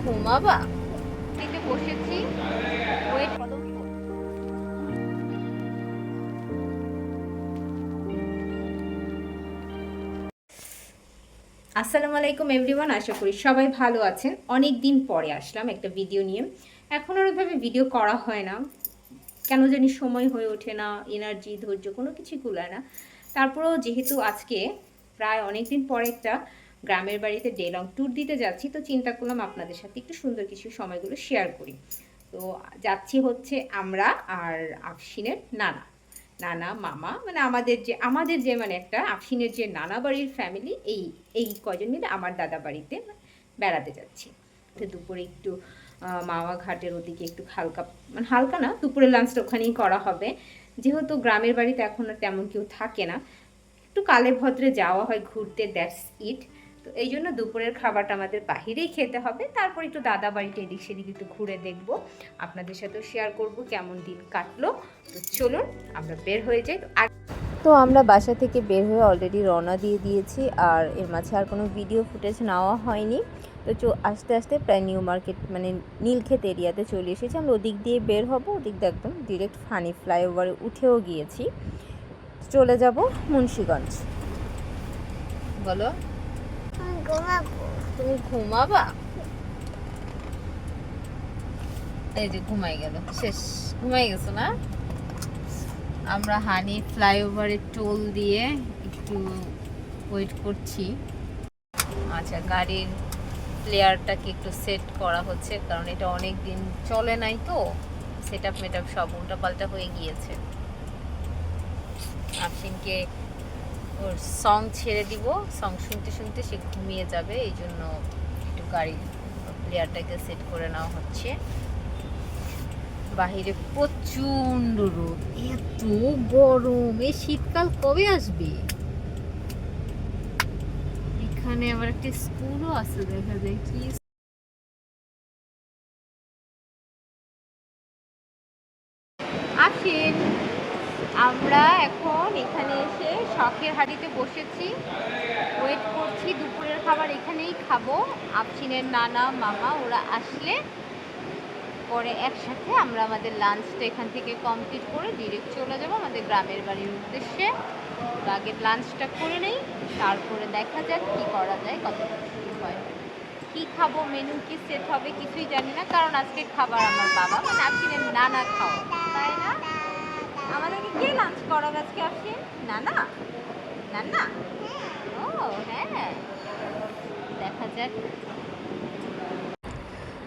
ঘুমাবা? দিতে বসেছি। ওয়েট আসসালামু আলাইকুম এভরিওয়ান আশা করি সবাই ভালো আছেন। অনেক দিন পরে আসলাম একটা ভিডিও নিয়ে। এখন আর ওইভাবে ভিডিও করা হয় না। কেন জানি সময় হয়ে ওঠে না এনার্জি ধৈর্য কোনো কিছু কুলায় না। তারপরেও যেহেতু আজকে প্রায় অনেক দিন পরে একটা গ্রামের বাড়িতে ডে লং ট্যুর দিতে যাচ্ছি, তো চিন্তা করলাম আপনাদের সাথে একটু সুন্দর কিছু সময়গুলো শেয়ার করি। তো যাচ্ছি হচ্ছে আমরা আর আফসিনের নানা। নানা, মামা মানে আমাদের যে আমাদের যে মানে একটা আফসিনের যে নানা বাড়ির ফ্যামিলি এই এই কজন মিলে আমার দাদা বাড়িতে বেড়াতে যাচ্ছি। তো দুপুরে একটু মাওয়া ঘাটের ওদিকে একটু হালকা মানে হালকা না, দুপুরে লাঞ্চটা ওখানেই করা হবে। যেহেতু গ্রামের বাড়িতে এখন আর তেমন কেউ থাকে না, একটু কালে ভদ্রে যাওয়া হয় ঘুরতে দ্যাটস ইট তো এই জন্য দুপুরের খাবারটা আমাদের বাহিরেই খেতে হবে। তারপর একটু দাদা বাড়িতে এদিক সেদিক একটু ঘুরে দেখব। আপনাদের সাথেও শেয়ার করব কেমন দিন কাটলো। তো চলুন আমরা বের হয়ে যাই। তো তো আমরা বাসা থেকে বের হয়ে অলরেডি রওনা দিয়ে দিয়েছি আর এর মাঝে আর কোনো ভিডিও ফুটেজ নেওয়া হয়নি। তো চো আস্তে আস্তে প্রায় নিউ মার্কেট মানে নীলক্ষেত এরিয়াতে চলে এসেছি। আমরা ওদিক দিয়ে বের হব ওদিক দিয়ে একদম ডিরেক্ট ফানি ফ্লাইওভারে উঠেও গিয়েছি। চলে যাব মুন্সীগঞ্জ। বলো। তুমি ঘুমাবা? এই যে ঘুমাই গেল, শেষ। ঘুমাই গেছো না? আমরা হানি ফ্লাইওভারের টোল দিয়ে একটু ওয়েট করছি। আচ্ছা গাড়ির প্লেয়ারটাকে একটু সেট করা হচ্ছে, কারণ এটা অনেক দিন চলে নাই তো। সেট আপ মেট আপ সব উল্টাপাল্টা হয়ে গিয়েছে। আফসিনকে ওর সং ছেড়ে দিব। সং শুনতে শুনতে সে ঘুমিয়ে যাবে, এই জন্য একটু গাড়ি প্লেয়ারটাকে সেট করে নেওয়া হচ্ছে। বাহিরে প্রচণ্ড রোদ, এত গরম। এই শীতকাল কবে আসবে? এখানে আবার একটা স্কুলও আছে, দেখা যায় কি আসেন আমরা এখন এখানে এসে শখের হাড়িতে বসেছি। ওয়েট করছি, দুপুরের খাবার এখানেই খাব। আফসিনের নানা, মামা, ওরা আসলে পরে একসাথে আমরা আমাদের লাঞ্চটা এখান থেকে কমপ্লিট করে ডিরেক্ট চলে যাব আমাদের গ্রামের বাড়ির উদ্দেশ্যে। তো আগে লাঞ্চটা করে নেই, তারপরে দেখা যাক কি করা যায়, কত কি হয়। কি খাব মেনু কি সেট হবে কিছুই জানি না, কারণ আজকে খাবার আমার বাবা মানে আফসিনের নানা খাওয়া, তাই না? আমাদেরকে কে লাঞ্চ করাবে আজকে ও হ্যাঁ। দেখা যাক।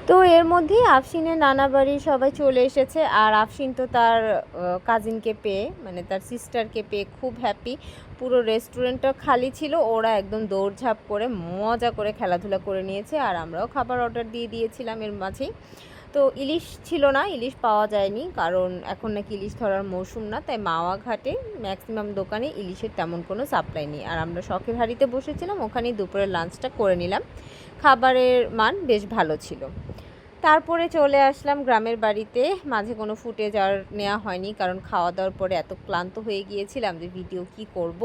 তো এর মধ্যেই আফসিনের নানা বাড়ি সবাই চলে এসেছে আর আফসিন তো তার কাজিনকে পেয়ে মানে তার সিস্টারকে পেয়ে খুব হ্যাপি পুরো রেস্টুরেন্টটা খালি ছিল, ওরা একদম দৌড়ঝাঁপ করে মজা করে খেলাধুলা করে নিয়েছে আর আমরাও খাবার অর্ডার দিয়ে দিয়েছিলাম এর মাঝেই। তো ইলিশ ছিল না, ইলিশ পাওয়া যায়নি, কারণ এখন নাকি ইলিশ ধরার মৌসুম না, তাই মাওয়া ঘাটে ম্যাক্সিমাম দোকানে ইলিশের তেমন কোনো সাপ্লাই নেই। আর আমরা শখের হাড়িতে বসেছিলাম, ওখানেই দুপুরের লাঞ্চটা করে নিলাম। খাবারের মান বেশ ভালো ছিল। তারপরে চলে আসলাম গ্রামের বাড়িতে। মাঝে কোনো ফুটেজ আর নেওয়া হয়নি, কারণ খাওয়া দাওয়ার পরে এত ক্লান্ত হয়ে গিয়েছিলাম যে ভিডিও কি করব।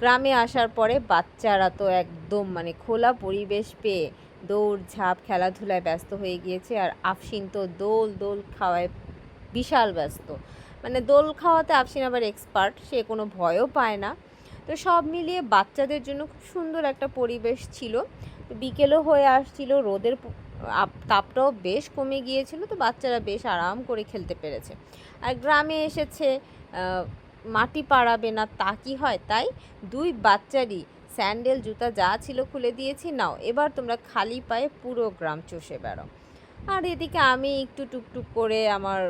গ্রামে আসার পরে বাচ্চারা তো একদম মানে খোলা পরিবেশ পেয়ে দৌড়, ঝাঁপ খেলাধুলায় ব্যস্ত হয়ে গিয়েছে আর আফসিন তো দোল দোল খাওয়ায় বিশাল ব্যস্ত। মানে দোল খাওয়াতে আফসিন আবার এক্সপার্ট সে কোনো ভয়ও পায় না। তো সব মিলিয়ে বাচ্চাদের জন্য খুব সুন্দর একটা পরিবেশ ছিল। বিকেলও হয়ে আসছিল, রোদের তাপটাও বেশ কমে গিয়েছিল, তো বাচ্চারা বেশ আরাম করে খেলতে পেরেছে। আর গ্রামে এসেছে মাটি পাড়াবে না তা কি হয়? তাই দুই বাচ্চারই স্যান্ডেল, জুতা যা ছিল খুলে দিয়েছি, নাও। এবার তোমরা খালি পায়ে পুরো গ্রাম চষে বেড়াও। আর এদিকে আমি একটু টুকটুক করে আমার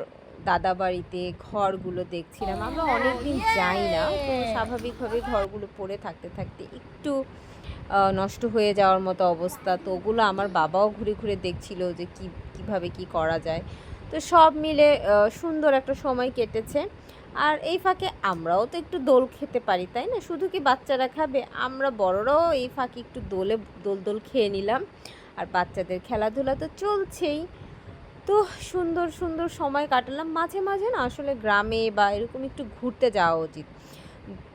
দাদা বাড়িতে ঘরগুলো দেখছিলাম। আমরা অনেক দিন যাই না, তো স্বাভাবিকভাবে ঘরগুলো পড়ে থাকতে থাকতে একটু নষ্ট হয়ে যাওয়ার মতো অবস্থা। তো ওগুলো আমার বাবাও ঘুরে ঘুরে দেখছিল যে কি, কীভাবে কি করা যায়। তো সব মিলে সুন্দর একটা সময় কেটেছে। আর এই ফাঁকে আমরাও তো একটু দোল খেতে পারি, তাই না? শুধু কি বাচ্চারা খাবে? আমরা বড়রাও এই ফাঁকে একটু দোলে, দোল দোল খেয়ে নিলাম। আর বাচ্চাদের খেলাধুলা তো চলছেই। তো সুন্দর সুন্দর সময় কাটালাম। মাঝে মাঝে না আসলে গ্রামে বা এরকম একটু ঘুরতে যাওয়া উচিত।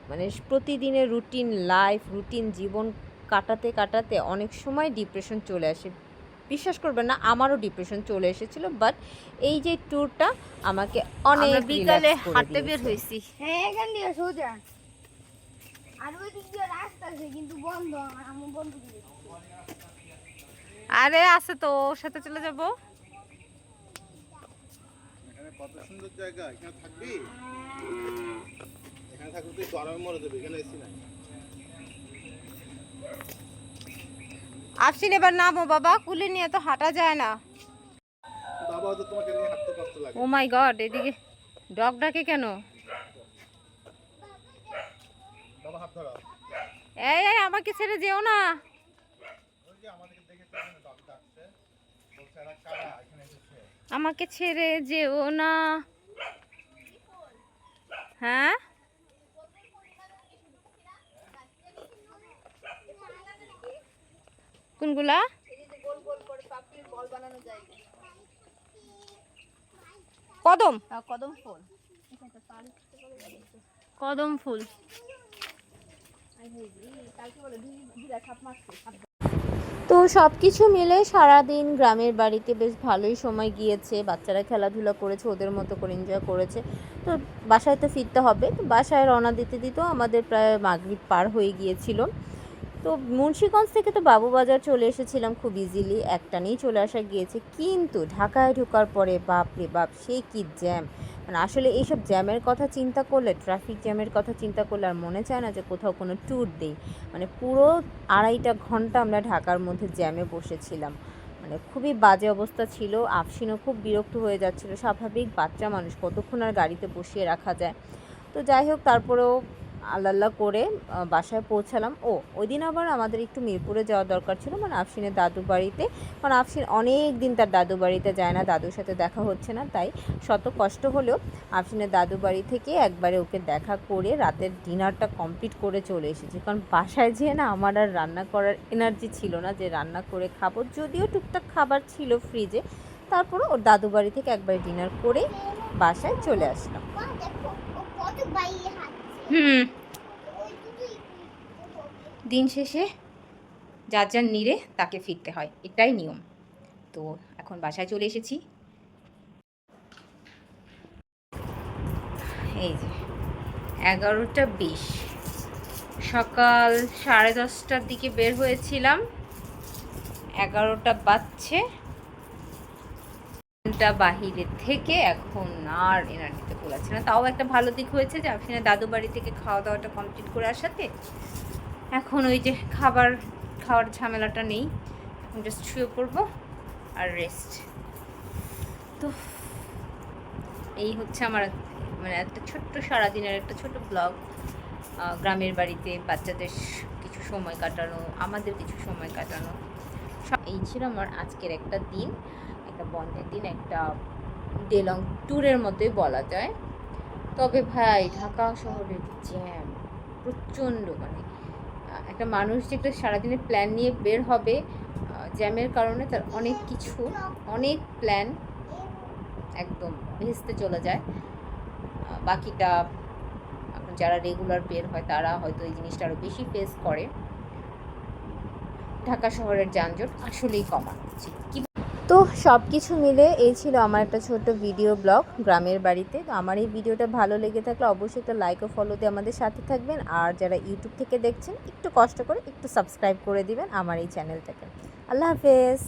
মানে প্রতিদিনের রুটিন লাইফ, রুটিন জীবন কাটাতে কাটাতে অনেক সময় ডিপ্রেশন চলে আসে। বিশ্বাস করবেন না আমারও ডিপ্রেশন চলে এসেছিল বাট এই যে ট্যুরটা আমাকে অনেক বিকালে হাঁটতে বের। হয়েছি। হ্যাঁ এখান দিয়ে সোজা। আর ওই দিক দিয়ে রাস্তা আছে কিন্তু বন্ধ আমার বন্ধ দিয়েছে। আরে আছে তো ওর সাথে চলে যাব। এখানে কত সুন্দর জায়গা এখানে থাকবি? এখানে থাকলে তুই গরমে মরে যাবে এখানে এসি নাই। আফসিন এবার নামো বাবা। কুলে নিয়ে তো হাঁটা যায় না। বাবা তো তোমাকে নিয়ে হাঁটতে কষ্ট লাগে। ও মাই গড এদিকে ডগ ডাকে কেন? বাবা হাত ধরো এই এই আমাকে ছেড়ে যেও না। ওই যে আমাদেরকে দেখে ডগ ডাকছে। বলছে এরা কারা? এখানে এসেছে? আমাকে ছেড়ে যেও না। হ্যাঁ? কোনগুলা? কদম। কদম ফুল। কদম ফুল। তো সব কিছু মিলে সারাদিন গ্রামের বাড়িতে বেশ ভালোই সময় গিয়েছে। বাচ্চারা খেলাধুলা করেছে ওদের মতো করে এনজয় করেছে। তো বাসায় তো ফিরতে হবে। তো বাসায় রওনা দিতে দিতেও আমাদের প্রায় মাগরিব পার হয়ে গিয়েছিল। তো মুন্সীগঞ্জ থেকে তো বাবুবাজার চলে এসেছিলাম খুব ইজিলি একটানেই চলে আসা গিয়েছে। কিন্তু ঢাকায় ঢোকার পরে বাপ রে বাপ, সে কি জ্যাম মানে আসলে এইসব জ্যামের কথা চিন্তা করলে ট্রাফিক জ্যামের কথা চিন্তা করলে আর মনে চায় না যে কোথাও কোনো ট্যুর দেই। মানে পুরো আড়াইটা ঘণ্টা আমরা ঢাকার মধ্যে জ্যামে বসেছিলাম। মানে খুবই বাজে অবস্থা ছিল। আফসিনও খুব বিরক্ত হয়ে যাচ্ছিল। স্বাভাবিক বাচ্চা মানুষ কতক্ষণ আর গাড়িতে বসিয়ে রাখা যায়? তো যাই হোক, তারপরেও আল্লাহ করে বাসায় পৌঁছালাম। ও ওই দিন আবার আমাদের একটু মিরপুরে যাওয়া দরকার ছিল। মানে আফসিনের দাদু বাড়িতে। কারণ আফসিন অনেক দিন তার দাদু বাড়িতে যায় না, দাদুর সাথে দেখা হচ্ছে না। তাই শত কষ্ট হলেও আফসিনের দাদু বাড়ি থেকে একবারে ওকে দেখা করে রাতের ডিনারটা কমপ্লিট করে চলে এসেছি। কারণ বাসায় যেয়ে না আমার আর রান্না করার এনার্জি ছিল না যে রান্না করে খাব। যদিও টুকটাক খাবার ছিল ফ্রিজে। তারপরে ওর দাদু বাড়ি থেকে একবার ডিনার করে বাসায় চলে আসলাম। হুম। দিন শেষে যার যার নিরে তাকে ফিরতে হয়, এটাই নিয়ম। তো এখন বাসায় চলে এসেছি। এই যে, এগারোটা বিশ। সকাল সাড়ে দশটার দিকে বের হয়েছিলাম। এগারোটা বাজছে। বাহিরে থেকে এখন আর এনার্জিতে কুলাচ্ছে না, তাও একটা ভালো দিক হয়েছে যে আপনি দাদু বাড়ি থেকে খাওয়া দাওয়াটা কমপ্লিট করে আসাতে এখন ওই যে খাবার, খাওয়ার ঝামেলাটা নেই। জাস্ট শুয়ে পড়ব আর রেস্ট তো এই হচ্ছে আমার মানে একটা ছোট্ট সারাদিনের একটা ছোট ব্লগ গ্রামের বাড়িতে বাচ্চাদের কিছু সময় কাটানো, আমাদের কিছু সময় কাটানো। এই ছিল আমার আজকের একটা দিন, একটা বন্ধের দিন, একটা ডেলং ট্যুরের মতোই বলা যায়। তবে ভাই, ঢাকা শহরের জ্যাম প্রচণ্ড মানে একটা মানুষ যে একটা সারাদিনের প্ল্যান নিয়ে বের হবে জ্যামের কারণে তার অনেক কিছু, অনেক প্ল্যান একদম ভেস্তে চলে যায়। বাকিটা যারা রেগুলার বের হয়, তারা হয়তো এই জিনিসটা আরও বেশি ফেস করে। ঢাকা শহরের যানজট আসলেই কমানো উচিত কি তো সব কিছু মিলে এই ছিল আমার একটা ছোট্ট ভিডিও ব্লগ গ্রামের বাড়িতে। তো আমার এই ভিডিওটা ভালো লেগে থাকলে অবশ্যই একটা লাইক ও ফলো দিয়ে আমাদের সাথে থাকবেন। আর যারা ইউটিউব থেকে দেখছেন, একটু কষ্ট করে একটু সাবস্ক্রাইব করে দিবেন আমার এই চ্যানেলটাকে আল্লাহ হাফেজ।